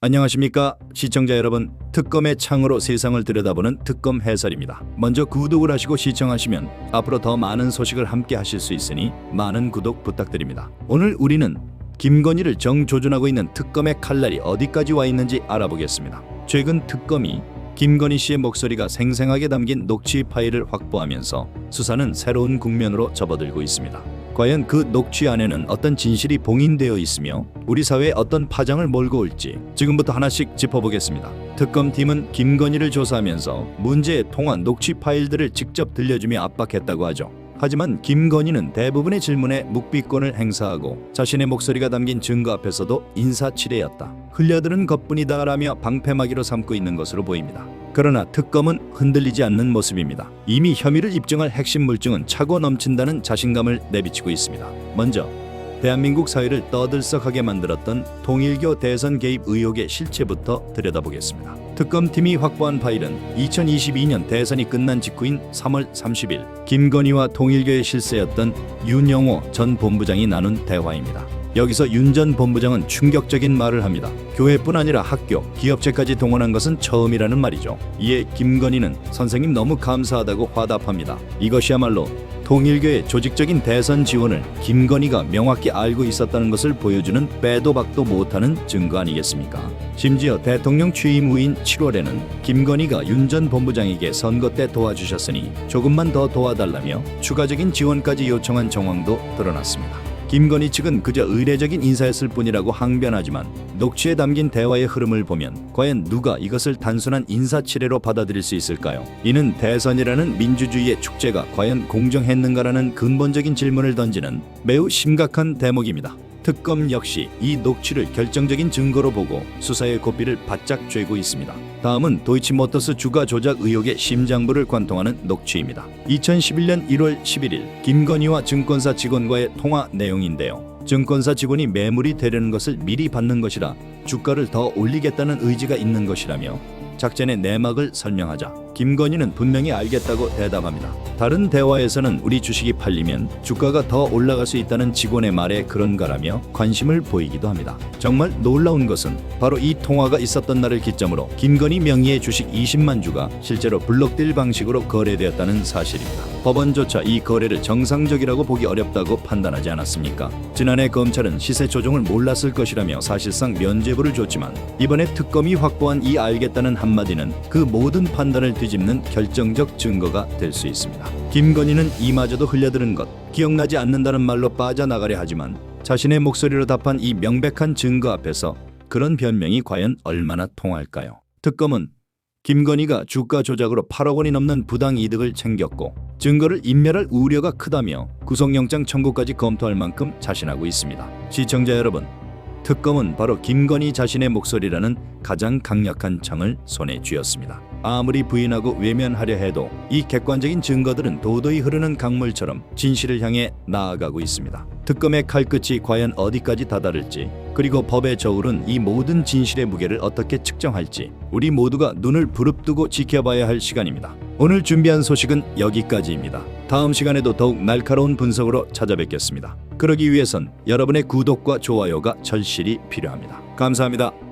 안녕하십니까? 시청자 여러분 특검의 창으로 세상을 들여다보는 특검 해설입니다. 먼저 구독을 하시고 시청하시면 앞으로 더 많은 소식을 함께 하실 수 있으니 많은 구독 부탁드립니다. 오늘 우리는 김건희를 정조준하고 있는 특검의 칼날이 어디까지 와 있는지 알아보겠습니다. 최근 특검이 김건희 씨의 목소리가 생생하게 담긴 녹취 파일을 확보하면서 수사는 새로운 국면으로 접어들고 있습니다 과연 그 녹취 안에는 어떤 진실이 봉인되어 있으며 우리 사회에 어떤 파장을 몰고 올지 지금부터 하나씩 짚어보겠습니다. 특검팀은 김건희를 조사하면서 문제의 통화 녹취 파일들을 직접 들려주며 압박했다고 하죠. 하지만 김건희는 대부분의 질문에 묵비권을 행사하고 자신의 목소리가 담긴 증거 앞에서도 인사치레였다. 흘려들은 것뿐이다라며 방패막이로 삼고 있는 것으로 보입니다. 그러나 특검은 흔들리지 않는 모습입니다. 이미 혐의를 입증할 핵심 물증은 차고 넘친다는 자신감을 내비치고 있습니다. 먼저 대한민국 사회를 떠들썩하게 만들었던 통일교 대선 개입 의혹의 실체부터 들여다보겠습니다. 특검팀이 확보한 파일은 2022년 대선이 끝난 직후인 3월 30일 김건희와 통일교의 실세였던 윤영호 전 본부장이 나눈 대화입니다. 여기서 윤 전 본부장은 충격적인 말을 합니다. 교회뿐 아니라 학교, 기업체까지 동원한 것은 처음이라는 말이죠. 이에 김건희는 선생님 너무 감사하다고 화답합니다. 이것이야말로 통일교의 조직적인 대선 지원을 김건희가 명확히 알고 있었다는 것을 보여주는 빼도 박도 못하는 증거 아니겠습니까? 심지어 대통령 취임 후인 7월에는 김건희가 윤 전 본부장에게 선거 때 도와주셨으니 조금만 더 도와달라며 추가적인 지원까지 요청한 정황도 드러났습니다. 김건희 측은 그저 의례적인 인사였을 뿐이라고 항변하지만 녹취에 담긴 대화의 흐름을 보면 과연 누가 이것을 단순한 인사치레로 받아들일 수 있을까요? 이는 대선이라는 민주주의의 축제가 과연 공정했는가라는 근본적인 질문을 던지는 매우 심각한 대목입니다. 특검 역시 이 녹취를 결정적인 증거로 보고 수사의 고삐를 바짝 쬐고 있습니다. 다음은 도이치모터스 주가 조작 의혹의 심장부를 관통하는 녹취입니다. 2011년 1월 11일 김건희와 증권사 직원과의 통화 내용인데요. 증권사 직원이 매물이 되려는 것을 미리 받는 것이라 주가를 더 올리겠다는 의지가 있는 것이라며 작전의 내막을 설명하자 김건희는 분명히 알겠다고 대답합니다. 다른 대화에서는 우리 주식이 팔리면 주가가 더 올라갈 수 있다는 직원의 말에 그런가라며 관심을 보이기도 합니다. 정말 놀라운 것은 바로 이 통화가 있었던 날을 기점으로 김건희 명의의 주식 20만 주가 실제로 블록딜 방식으로 거래되었다는 사실입니다. 법원조차 이 거래를 정상적이라고 보기 어렵다고 판단하지 않았습니까? 지난해 검찰은 시세 조종을 몰랐을 것이라며 사실상 면죄부를 줬지만 이번에 특검이 확보한 이 알겠다는 한마디는 그 모든 판단을 뒤집는 결정적 증거가 될 수 있습니다. 김건희는 이마저도 흘려들은 것, 기억나지 않는다는 말로 빠져나가려 하지만 자신의 목소리로 답한 이 명백한 증거 앞에서 그런 변명이 과연 얼마나 통할까요? 특검은 김건희가 주가 조작으로 8억 원이 넘는 부당 이득을 챙겼고 증거를 인멸할 우려가 크다며 구속영장 청구까지 검토할 만큼 자신하고 있습니다. 시청자 여러분, 특검은 바로 김건희 자신의 목소리라는 가장 강력한 창을 손에 쥐었습니다. 아무리 부인하고 외면하려 해도 이 객관적인 증거들은 도도히 흐르는 강물처럼 진실을 향해 나아가고 있습니다. 특검의 칼끝이 과연 어디까지 다다를지 그리고 법의 저울은 이 모든 진실의 무게를 어떻게 측정할지 우리 모두가 눈을 부릅뜨고 지켜봐야 할 시간입니다. 오늘 준비한 소식은 여기까지입니다. 다음 시간에도 더욱 날카로운 분석으로 찾아뵙겠습니다. 그러기 위해선 여러분의 구독과 좋아요가 절실히 필요합니다. 감사합니다.